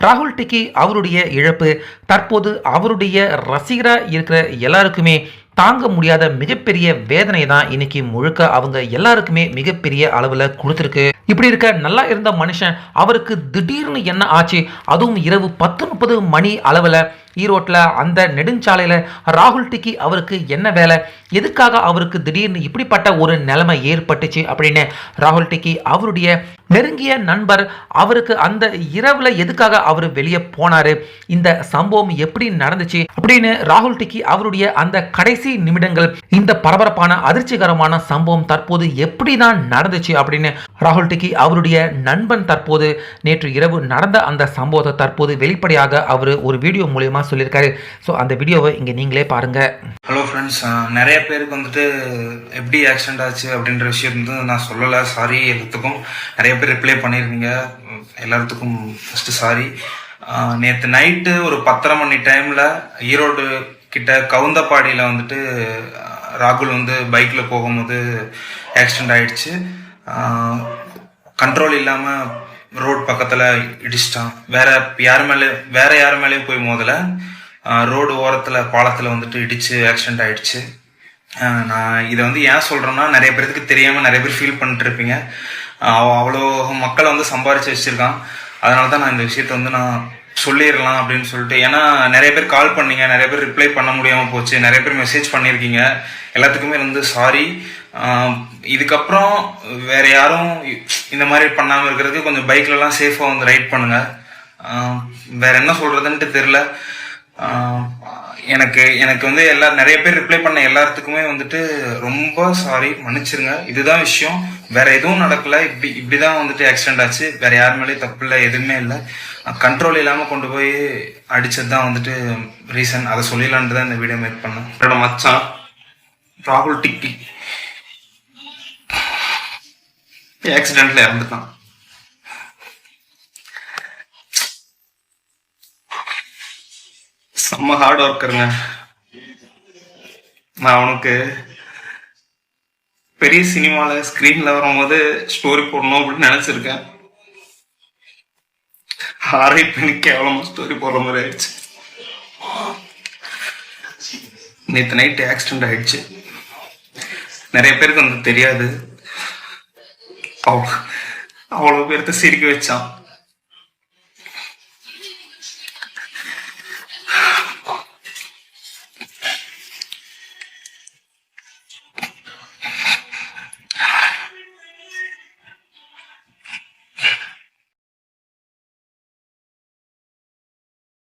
ராகுல் டிக்கி அவருடைய இழப்பு தற்போது அவருடைய ரசிகராக இருக்கிற எல்லாருக்குமே தாங்க முடியாத மிகப்பெரிய வேதனை தான் இன்னைக்கு முழுக்க அவங்க எல்லாருக்குமே மிகப்பெரிய அளவில் கொடுத்துருக்கு. இப்படி இருக்க நல்லா இருந்த மனுஷன் அவருக்கு திடீர்னு என்ன ஆச்சு? அதுவும் இரவு பத்து முப்பது மணி அளவில் ஈரோட்டில் அந்த நெடுஞ்சாலையில் ராகுல் டிக்கி அவருக்கு என்ன வேலை? எதுக்காக அவருக்கு திடீர்னு இப்படிப்பட்ட ஒரு நிலைமை ஏற்பட்டுச்சு அப்படின்னு ராகுல் டிக்கி அவருடைய நெருங்கிய நண்பர் அவருக்கு அந்த இரவில் எதுக்காக அவர் வெளியே போனாரு? இந்த சம்பவம் எப்படி நடந்துச்சு? அப்படின்னு ராகுல் டிக்கி அவருடைய அந்த கடைசி நிமிடங்கள் இந்த பரபரப்பான அதிர்ச்சிகரமான சம்பவம் தற்போது எப்படி தான் நடந்துச்சு அப்படின்னு ராகுல் டிக்கி அவருடைய நண்பன் தற்போது நேற்று இரவு நடந்த அந்த சம்பவத்தை தற்போது வெளிப்படையாக அவர் ஒரு வீடியோ மூலயமா சொல்லியிருக்காரு. ஸோ அந்த வீடியோவை இங்கே நீங்களே பாருங்க. ஹலோ ஃப்ரெண்ட்ஸ் நிறைய பேருக்கு வந்துட்டு எப்படி ஆக்சிடென்ட் ஆச்சு அப்படின்ற விஷயம் வந்து நான் சொல்லலை. சாரி எல்லாத்துக்கும். நிறைய பேர் ரிப்ளை பண்ணியிருந்தீங்க. எல்லாத்துக்கும் ஃபஸ்ட்டு சாரி நேற்று நைட்டு ஒரு பத்தரை மணி டைமில் ஈரோடு கிட்ட கவுந்தப்பாடியில் வந்துட்டு ராகுல் வந்து பைக்கில் போகும்போது ஆக்சிடென்ட் ஆயிடுச்சு. கண்ட்ரோல் இல்லாமல் ரோட் பக்கத்தில் இடிச்சிட்டான். வேற யார் மேலே வேற யார் மேலேயும் போய் மோதல. ரோடு ஓரத்தில் பாலத்தில் வந்துட்டு இடிச்சு ஆக்சிடென்ட் ஆயிடுச்சு. நான் இதை வந்து ஏன் சொல்கிறேன்னா நிறைய பேருக்கு தெரியாமல் நிறைய பேர் ஃபீல் பண்ணிட்டு இருப்பீங்க அவ்வளோ மக்களை வந்து சம்பாரிச்சு வச்சிருக்கான். அதனால தான் நான் இந்த விஷயத்த வந்து நான் சொல்லிடலாம் அப்படின்னு சொல்லிட்டு ஏன்னா நிறைய பேர் கால் பண்ணீங்க நிறைய பேர் ரிப்ளை பண்ண முடியாமல் போச்சு நிறைய பேர் மெசேஜ் பண்ணியிருக்கீங்க எல்லாத்துக்குமே வந்து சாரி இதுக்கப்புறம் வேற யாரும் இந்த மாதிரி பண்ணாமல் இருக்கிறதுக்கு கொஞ்சம் பைக்லலாம் சேஃபாக வந்து ரைட் பண்ணுங்க. வேற என்ன சொல்றதுன்ட்டு தெரில எனக்கு எனக்கு வந்து எல்லா நிறைய பேர் ரிப்ளை பண்ண எல்லாத்துக்குமே வந்துட்டு ரொம்ப சாரி மன்னிச்சிருங்க. இதுதான் விஷயம். வேற எதுவும் நடக்கல. இப்படி இப்படிதான் வந்துட்டு ஆக்சிடென்ட் ஆச்சு. வேற யார் மேலேயும் தப்பு இல்லை எதுவுமே இல்லை. கண்ட்ரோல் இல்லாம கொண்டு போய் அடிச்சது தான் வந்துட்டு ரீசன் அதை சொல்லிடலான்ட்டு தான் இந்த வீடியோ மேக் பண்ணேன். என்னோட மச்சான் ராகுல் டிக்கி. ஆக்சிடென்ட்ல இறந்துட்டான். செம்ம ஹார்ட் ஒர்க்கருங்க நான் அவனுக்கு பெரிய சினிமாவில் ஸ்க்ரீனில் வரும்போது ஸ்டோரி போடணும் அப்படின்னு நினச்சிருக்கேன். ஆரை பண்ணி கேவலமாக ஸ்டோரி போடுற மாதிரி ஆயிடுச்சு. நேற்று நைட்டு ஆக்சிடென்ட் ஆயிடுச்சு. நிறைய பேருக்கு வந்து தெரியாது. அவ்வளோ அவ்வளோ பேர்த்த சிரிக்க வச்சான்.